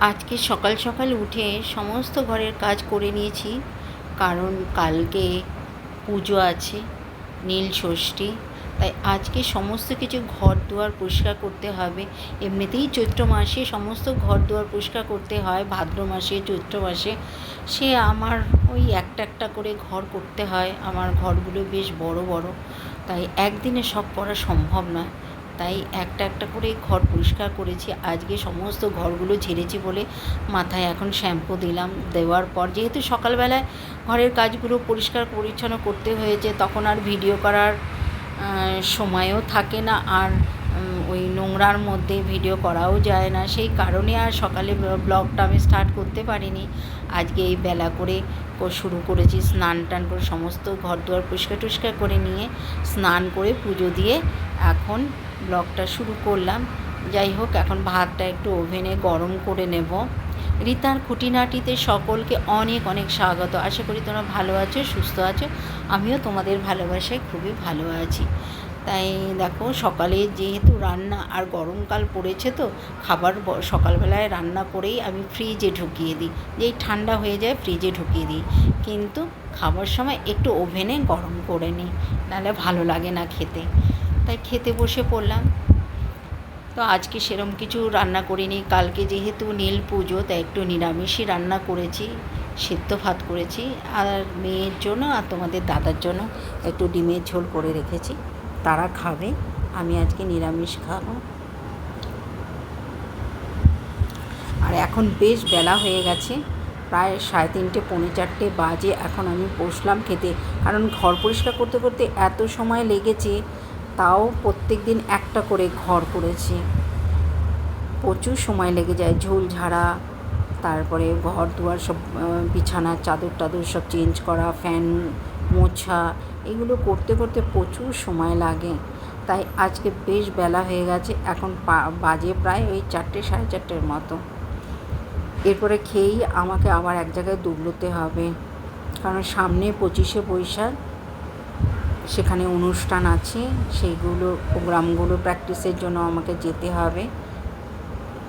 আজকে সকাল সকাল উঠে সমস্ত ঘরের কাজ করে নিয়েছি, কারণ কালকে পুজো আছে, নীল ষষ্ঠী, তাই আজকে সমস্ত কিছু ঘর দুয়ার পরিষ্কার করতে হবে। এমনিতেই চৈত্র মাসে সমস্ত ঘর দুয়ার পরিষ্কার করতে হয়, ভাদ্র মাসে, চৈত্র মাসে। সে আমার ওই একটা একটা করে ঘর করতে হয়, আমার ঘরগুলো বেশ বড় বড়, তাই একদিনে সব করা সম্ভব নয়। তাই একটা একটা করে ঘর পরিষ্কার করেছি। আজকে সমস্ত ঘরগুলো ঝেড়েছি বলে মাথায় এখন শ্যাম্পু দিলাম। দেওয়ার পর যেহেতু সকালবেলায় ঘরের কাজগুলো পরিষ্কার পরিচ্ছন্ন করতে হয়েছে, তখন আর ভিডিও করার সময়ও থাকে না। আর ওই নোংরার মধ্যে ভিডিও করাও যায় না। সেই কারণে আর সকালে ব্লগটা আমি স্টার্ট করতে পারিনি। আজকে এই বেলা করে শুরু করেছি স্নান টান করে সমস্ত ঘর দুয়ার পরিষ্কার টরিষ্কার করে নিয়ে স্নান করে পুজো দিয়ে এখন ব্লগটা শুরু করলাম। যাই হোক, এখন ভাতটা একটু ওভেনে গরম করে নেব। রিতার খুঁটিনাটিতে সকলকে অনেক অনেক স্বাগত। আশা করি তোমরা ভালো আছো, সুস্থ আছো। আমিও তোমাদের ভালোবাসায় খুবই ভালো আছি। তাই দেখো, সকালে যেহেতু রান্না আর গরমকাল পড়েছে তো, খাবার সকালবেলায় রান্না করেই আমি ফ্রিজে ঢুকিয়ে দিই। যেই ঠান্ডা হয়ে যায় ফ্রিজে ঢুকিয়ে দিই। কিন্তু খাবার সময় একটু ওভেনে গরম করে নিই। নাহলে ভালো লাগে না খেতে। তাই খেতে বসে পড়লাম। তো আজকে সেরম কিছু রান্না করিনি। কালকে যেহেতু নীল পুজো, তাই একটু নিরামিষই রান্না করেছি, সেদ্ধ ভাত করেছি। আর মেয়ের জন্য আর তোমাদের দাদার জন্য একটু ডিমের ঝোল করে রেখেছি। তারা খাবে, আমি আজকে নিরামিষ খাব। আর এখন বেশ বেলা হয়ে গেছে, প্রায় সাড়ে তিনটে, পৌনে চারটে বাজে। এখন আমি বসলাম খেতে। কারণ ঘর পরিষ্কার করতে করতে এত সময় লেগেছে তাও প্রত্যেক দিন একটা করে ঘর করেছি। প্রচুর সময় লেগে যায়, ঝোল ঝাড়া, তারপরে ঘর দুয়ার সব বিছানার চাদর টাদর সব চেঞ্জ করা, ফ্যান মোছা, এগুলো করতে করতে প্রচুর সময় লাগে। তাই আজকে বেশ বেলা হয়ে গেছে, এখন বাজে প্রায় ওই চারটে, সাড়ে চারটের মতো। এরপরে খেয়েই আমাকে আবার এক জায়গায় দুবলোতে হবে। কারণ সামনে পঁচিশে বৈশাখ সেখানে অনুষ্ঠান আছে, সেইগুলো প্রোগ্রামগুলো প্র্যাকটিসের জন্য আমাকে যেতে হবে।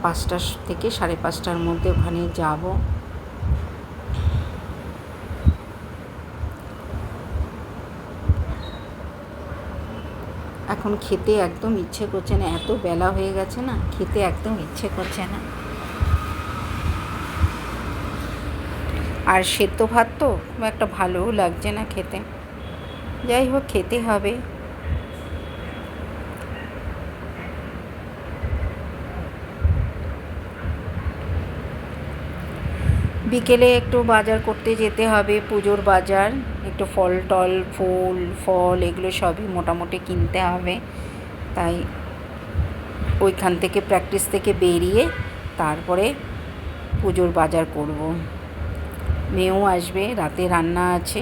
পাঁচটা থেকে সাড়ে পাঁচটার মধ্যে ওখানে যাব। এখন খেতে একদম ইচ্ছে করছে না, এত বেলা হয়ে গেছে না, খেতে একদম ইচ্ছে করছে না। আর সেদ্ধ ভাত তো খুব একটা ভালোও লাগছে না খেতে। যাই হোক, খেতে হবে। বিকেলে একটু বাজার করতে যেতে হবে, পুজোর বাজার। একটু ফল টল, ফুল, ফল, এগুলো সবই মোটামুটি কিনতে হবে। তাই ওইখান থেকে প্র্যাকটিস থেকে বেরিয়ে তারপরে পুজোর বাজার করব। মেয়েও আসবে, রাতে রান্না আছে।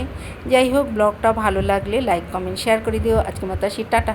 যাই হোক, ব্লগটা ভালো লাগলে লাইক কমেন্ট শেয়ার করে দিও। আজকে মতো আসি, টাটা।